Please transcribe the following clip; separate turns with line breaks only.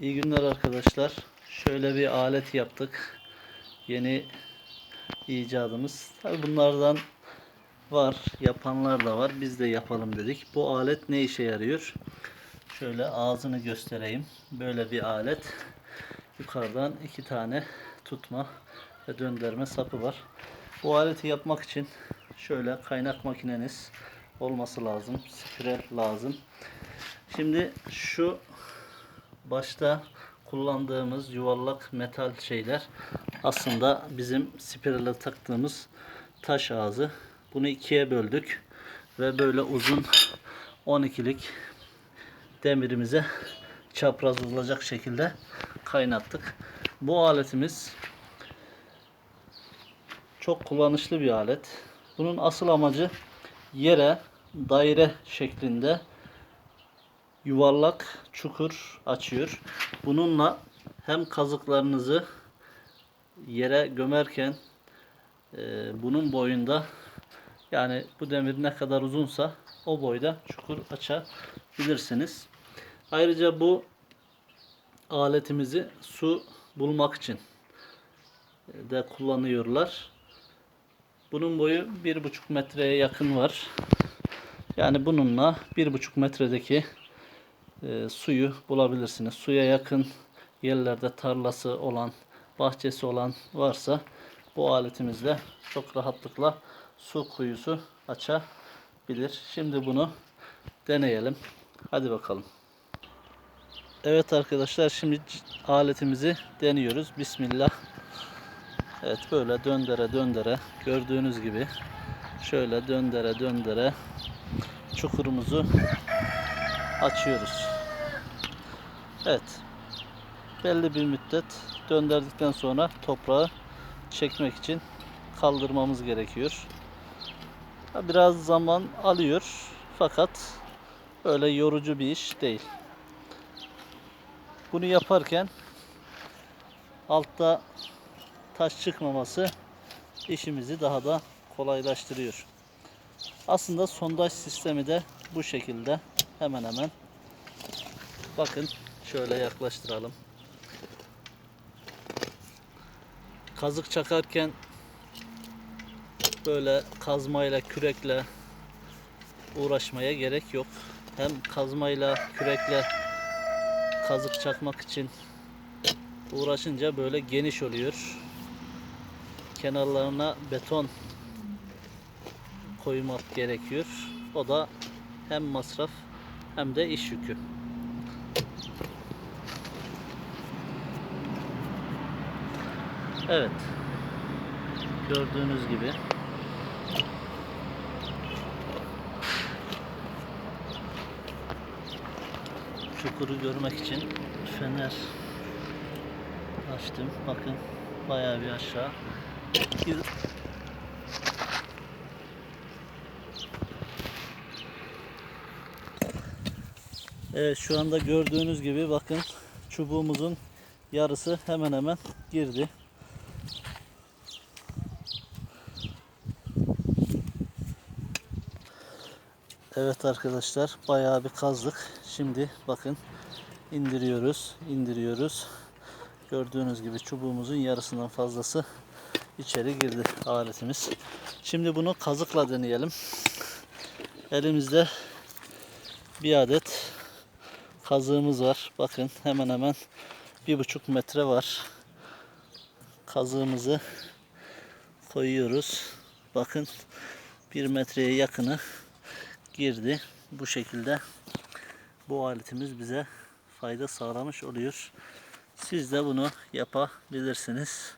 İyi günler arkadaşlar. Şöyle bir alet yaptık. Yeni icadımız. Tabi bunlardan var. Yapanlar da var. Biz de yapalım dedik. Bu alet ne işe yarıyor? Şöyle ağzını göstereyim. Böyle bir alet. Yukarıdan iki tane tutma ve döndürme sapı var. Bu aleti yapmak için şöyle kaynak makineniz olması lazım. Spiral lazım. Şimdi şu başta kullandığımız yuvarlak metal şeyler aslında bizim spirale taktığımız taş ağzı. Bunu ikiye böldük ve böyle uzun 12'lik demirimize çapraz olacak şekilde kaynattık. Bu aletimiz çok kullanışlı bir alet. Bunun asıl amacı yere daire şeklinde yuvarlak çukur açıyor. Bununla hem kazıklarınızı yere gömerken e, bunun boyunda yani bu demir ne kadar uzunsa o boyda çukur açabilirsiniz. Ayrıca bu aletimizi su bulmak için de kullanıyorlar. Bunun boyu bir buçuk metreye yakın var. Yani bununla bir buçuk metredeki e, suyu bulabilirsiniz. Suya yakın yerlerde tarlası olan, bahçesi olan varsa bu aletimizle çok rahatlıkla su kuyusu açabilir. Şimdi bunu deneyelim. Hadi bakalım. Evet arkadaşlar şimdi aletimizi deniyoruz. Bismillah. Evet böyle döndere döndere gördüğünüz gibi şöyle döndere döndere çukurumuzu açıyoruz. Evet. Belli bir müddet döndürdükten sonra toprağı çekmek için kaldırmamız gerekiyor. Biraz zaman alıyor fakat öyle yorucu bir iş değil. Bunu yaparken altta taş çıkmaması işimizi daha da kolaylaştırıyor. Aslında sondaj sistemi de bu şekilde hemen hemen. Bakın şöyle yaklaştıralım. Kazık çakarken böyle kazmayla, kürekle uğraşmaya gerek yok. Hem kazmayla, kürekle kazık çakmak için uğraşınca böyle geniş oluyor. Kenarlarına beton koymak gerekiyor. O da hem masraf hem de iş yükü. Evet. Gördüğünüz gibi çukuru görmek için fener açtım. Bakın bayağı bir aşağı. Evet şu anda gördüğünüz gibi bakın çubuğumuzun yarısı hemen hemen girdi. Evet arkadaşlar bayağı bir kazdık. Şimdi bakın indiriyoruz, indiriyoruz. Gördüğünüz gibi çubuğumuzun yarısından fazlası içeri girdi aletimiz. Şimdi bunu kazıkla deneyelim. Elimizde bir adet kazığımız var. Bakın hemen hemen bir buçuk metre var. Kazığımızı koyuyoruz. Bakın bir metreye yakını girdi. Bu şekilde bu aletimiz bize fayda sağlamış oluyor. Siz de bunu yapabilirsiniz.